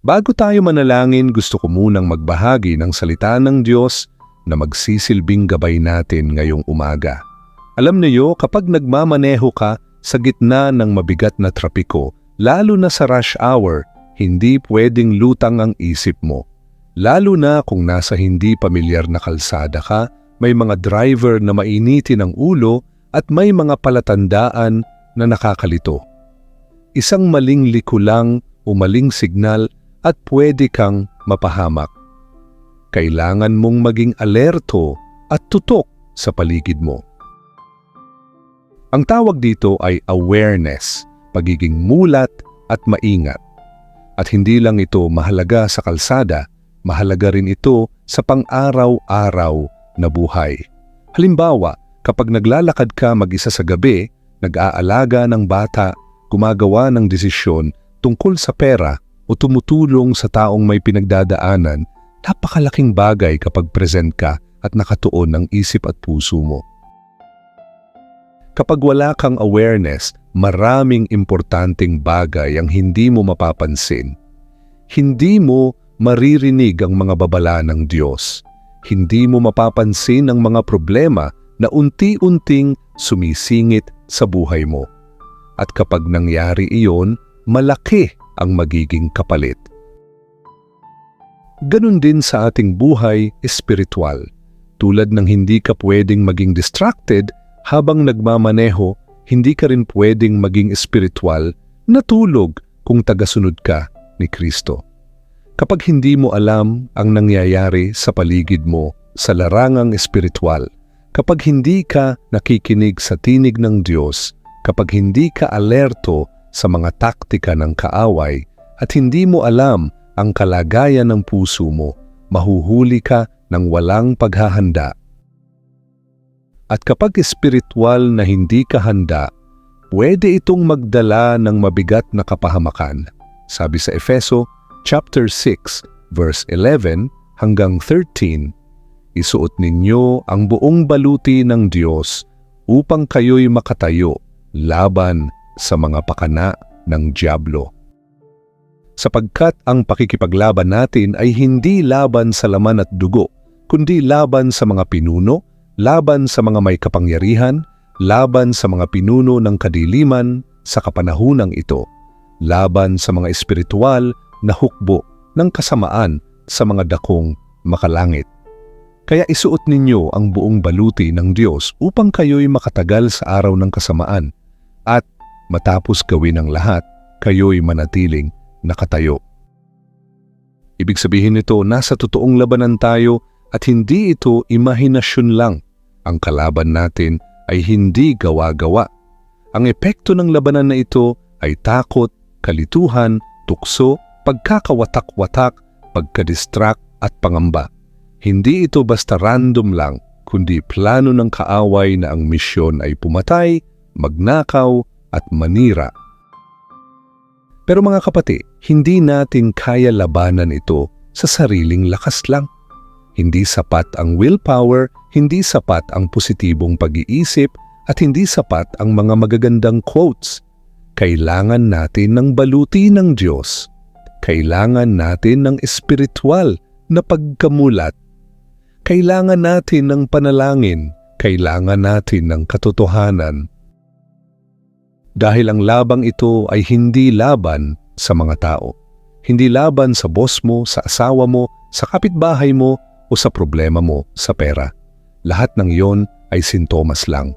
Bago tayo manalangin, gusto ko munang magbahagi ng salita ng Diyos na magsisilbing gabay natin ngayong umaga. Alam niyo, kapag nagmamaneho ka sa gitna ng mabigat na trapiko, lalo na sa rush hour, hindi pwedeng lutang ang isip mo. Lalo na kung nasa hindi pamilyar na kalsada ka, may mga driver na mainitin ang ulo at may mga palatandaan na nakakalito. Isang maling liko lang o maling signal at pwede kang mapahamak. Kailangan mong maging alerto at tutok sa paligid mo. Ang tawag dito ay awareness, pagiging mulat at maingat. At hindi lang ito mahalaga sa kalsada, mahalaga rin ito sa pang-araw-araw na buhay. Halimbawa, kapag naglalakad ka mag-isa sa gabi, nag-aalaga ng bata, gumagawa ng desisyon tungkol sa pera o tumutulong sa taong may pinagdadaanan, napakalaking bagay kapag present ka at nakatuon ang isip at puso mo. Kapag wala kang awareness, maraming importanteng bagay ang hindi mo mapapansin. Hindi mo maririnig ang mga babala ng Diyos. Hindi mo mapapansin ang mga problema na unti-unting sumisingit sa buhay mo. At kapag nangyari iyon, malaki ang magiging kapalit. Ganon din sa ating buhay espiritual. Tulad ng hindi ka pwedeng maging distracted habang nagmamaneho, hindi ka rin pwedeng maging espiritual na tulog kung tagasunod ka ni Kristo. Kapag hindi mo alam ang nangyayari sa paligid mo sa larangang espiritual, kapag hindi ka nakikinig sa tinig ng Diyos, kapag hindi ka alerto sa mga taktika ng kaaway at hindi mo alam ang kalagayan ng puso mo, mahuhuli ka ng walang paghahanda. At kapag espiritual na hindi ka handa, pwede itong magdala ng mabigat na kapahamakan. Sabi sa Efeso chapter 6 verse 11 hanggang 13, Isuot ninyo ang buong baluti ng Diyos upang kayo'y makatayo laban sa mga pakana ng Diablo. Sapagkat ang pakikipaglaban natin ay hindi laban sa laman at dugo, kundi laban sa mga pinuno, laban sa mga may kapangyarihan, laban sa mga pinuno ng kadiliman sa kapanahunang ito, laban sa mga espiritual na hukbo ng kasamaan sa mga dakong makalangit. Kaya isuot ninyo ang buong baluti ng Diyos upang kayo'y makatagal sa araw ng kasamaan at matapos gawin ang lahat, kayo'y manatiling nakatayo. Ibig sabihin nito, nasa totoong labanan tayo at hindi ito imahinasyon lang. Ang kalaban natin ay hindi gawa-gawa. Ang epekto ng labanan na ito ay takot, kalituhan, tukso, pagkakawatak-watak, pagkadistract at pangamba. Hindi ito basta random lang, kundi plano ng kaaway na ang misyon ay pumatay, magnakaw at manira. Pero mga kapati, hindi natin kaya labanan ito sa sariling lakas lang. Hindi sapat ang willpower, hindi sapat ang positibong pag-iisip, at hindi sapat ang mga magagandang quotes. Kailangan natin ng baluti ng Diyos. Kailangan natin ng espiritual na pagkamulat. Kailangan natin ng panalangin. Kailangan natin ng katotohanan. Dahil ang labang ito ay hindi laban sa mga tao. Hindi laban sa boss mo, sa asawa mo, sa kapitbahay mo o sa problema mo sa pera. Lahat ng iyon ay sintomas lang.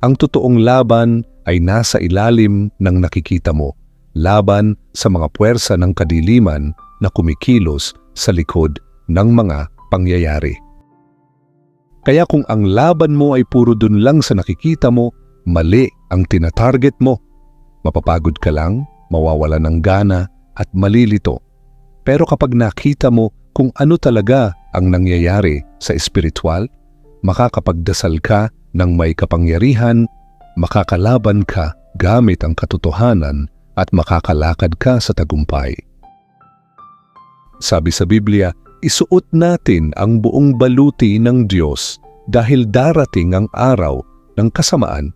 Ang totoong laban ay nasa ilalim ng nakikita mo laban sa mga puwersa ng kadiliman na kumikilos sa likod ng mga pangyayari. Kaya kung ang laban mo ay puro dun lang sa nakikita mo, mali ang tinatarget mo. Mapapagod ka lang, mawawala ng gana at malilito. Pero kapag nakita mo kung ano talaga ang nangyayari sa espiritual, makakapagdasal ka ng may kapangyarihan, makakalaban ka gamit ang katotohanan at makakalakad ka sa tagumpay. Sabi sa Biblia, isuot natin ang buong baluti ng Diyos dahil darating ang araw ng kasamaan.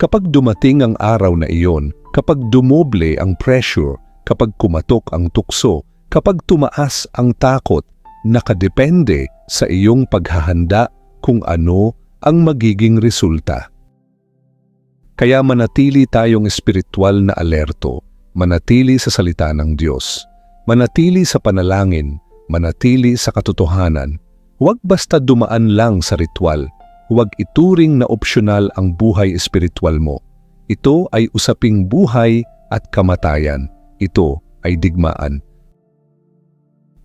Kapag dumating ang araw na iyon, kapag dumoble ang pressure, kapag kumatok ang tukso, Kapag tumaas ang takot, nakadepende sa iyong paghahanda kung ano ang magiging resulta. Kaya manatili tayong espiritual na alerto, manatili sa salita ng Diyos, manatili sa panalangin, manatili sa katotohanan. Huwag basta dumaan lang sa ritual, huwag ituring na opsyonal ang buhay espiritual mo. Ito ay usaping buhay at kamatayan. Ito ay digmaan.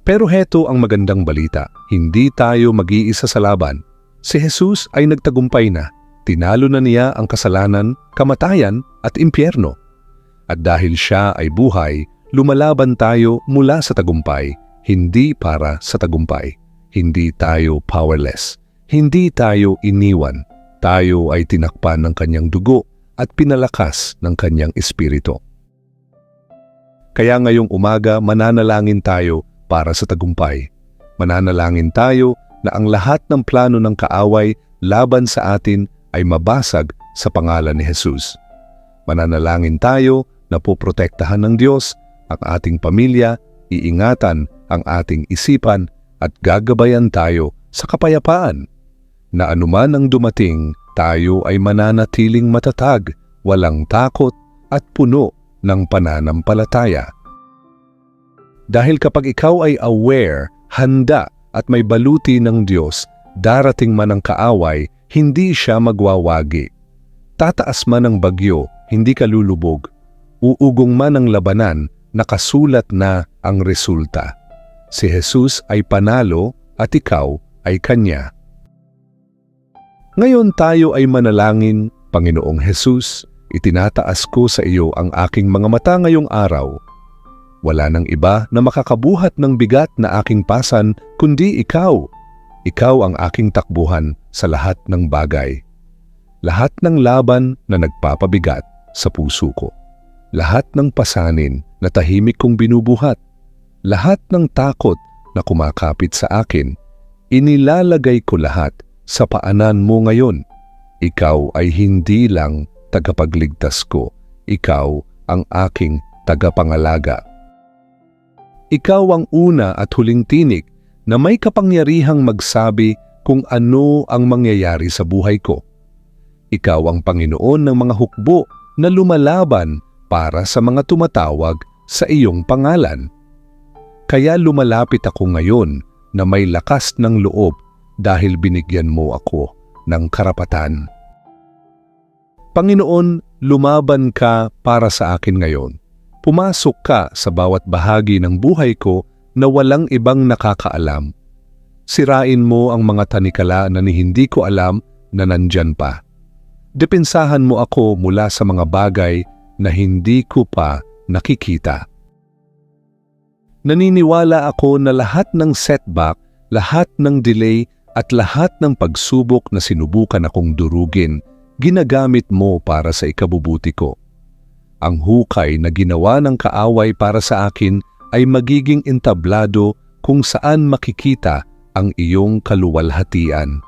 Pero heto ang magandang balita, hindi tayo mag-iisa sa laban. Si Jesus ay nagtagumpay na tinalo na niya ang kasalanan, kamatayan at impyerno. At dahil siya ay buhay, lumalaban tayo mula sa tagumpay, hindi para sa tagumpay. Hindi tayo powerless. Hindi tayo iniwan. Tayo ay tinakpan ng kanyang dugo at pinalakas ng kanyang espiritu. Kaya ngayong umaga mananalangin tayo para sa tagumpay. Mananalangin tayo na ang lahat ng plano ng kaaway laban sa atin ay mabasag sa pangalan ni Jesus. Mananalangin tayo na poprotektahan ng Diyos ang ating pamilya, iingatan ang ating isipan at gagabayan tayo sa kapayapaan. Na anuman ang dumating, tayo ay mananatiling matatag, walang takot at puno ng pananampalataya. Dahil kapag ikaw ay aware, handa at may baluti ng Diyos, darating man ang kaaway, hindi siya magwawagi. Tataas man ang bagyo, hindi ka lulubog. Uugong man ang labanan, nakasulat na ang resulta. Si Jesus ay panalo at ikaw ay Kanya. Ngayon tayo ay manalangin, Panginoong Jesus, itinataas ko sa iyo ang aking mga mata ngayong araw. Wala nang iba na makakabuhat ng bigat na aking pasan kundi ikaw. Ikaw ang aking takbuhan sa lahat ng bagay. Lahat ng laban na nagpapabigat sa puso ko. Lahat ng pasanin na tahimik kong binubuhat. Lahat ng takot na kumakapit sa akin. Inilalagay ko lahat sa paanan mo ngayon. Ikaw ay hindi lang tagapagligtas ko. Ikaw ang aking tagapangalaga. Ikaw ang una at huling tinik na may kapangyarihang magsabi kung ano ang mangyayari sa buhay ko. Ikaw ang Panginoon ng mga hukbo na lumalaban para sa mga tumatawag sa iyong pangalan. Kaya lumalapit ako ngayon na may lakas ng loob dahil binigyan mo ako ng karapatan. Panginoon, lumaban ka para sa akin ngayon. Pumasok ka sa bawat bahagi ng buhay ko na walang ibang nakakaalam. Sirain mo ang mga tanikala na ni hindi ko alam na nandyan pa. Depensahan mo ako mula sa mga bagay na hindi ko pa nakikita. Naniniwala ako na lahat ng setback, lahat ng delay at lahat ng pagsubok na sinubukan akong durugin, ginagamit mo para sa ikabubuti ko. Ang hukay na ginawa ng kaaway para sa akin ay magiging entablado kung saan makikita ang iyong kaluwalhatian.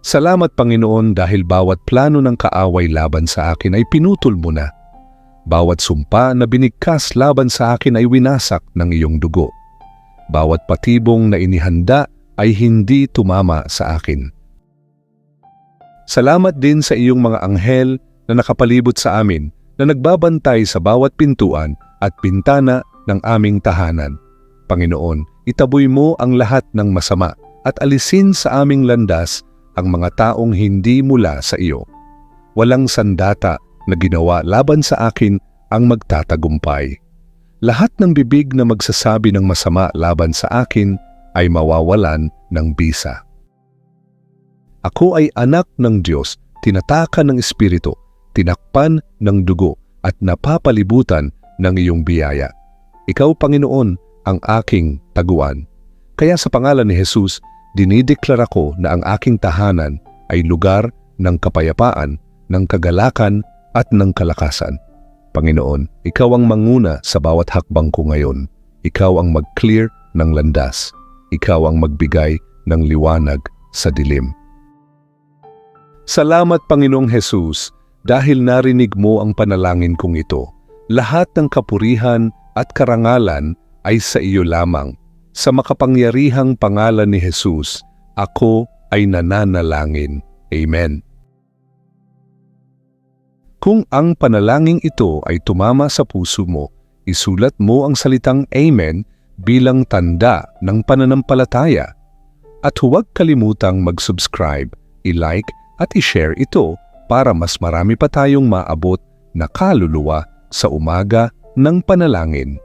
Salamat Panginoon dahil bawat plano ng kaaway laban sa akin ay pinutol mo na. Bawat sumpa na binigkas laban sa akin ay winasak ng iyong dugo. Bawat patibong na inihanda ay hindi tumama sa akin. Salamat din sa iyong mga anghel na nakapalibot sa amin na nagbabantay sa bawat pintuan at pintana ng aming tahanan. Panginoon, itaboy mo ang lahat ng masama at alisin sa aming landas ang mga taong hindi mula sa iyo. Walang sandata na ginawa laban sa akin ang magtatagumpay. Lahat ng bibig na magsasabi ng masama laban sa akin ay mawawalan ng bisa. Ako ay anak ng Diyos, tinatakan ng Espiritu, tinakpan ng dugo at napapalibutan ng iyong biyaya. Ikaw, Panginoon, ang aking taguan. Kaya sa pangalan ni Jesus, dinideklara ko na ang aking tahanan ay lugar ng kapayapaan, ng kagalakan at ng kalakasan. Panginoon, Ikaw ang manguna sa bawat hakbang ko ngayon. Ikaw ang mag-clear ng landas ikaw ang magbigay ng liwanag sa dilim. Salamat Panginoong Hesus dahil narinig mo ang panalangin kong ito. Lahat ng kapurihan at karangalan ay sa iyo lamang. Sa makapangyarihang pangalan ni Jesus, ako ay nananalangin. Amen. Kung ang panalangin ito ay tumama sa puso mo, isulat mo ang salitang Amen bilang tanda ng pananampalataya. At huwag kalimutang mag-subscribe, i-like at i-share ito para mas marami pa tayong maabot na kaluluwa sa umaga ng panalangin.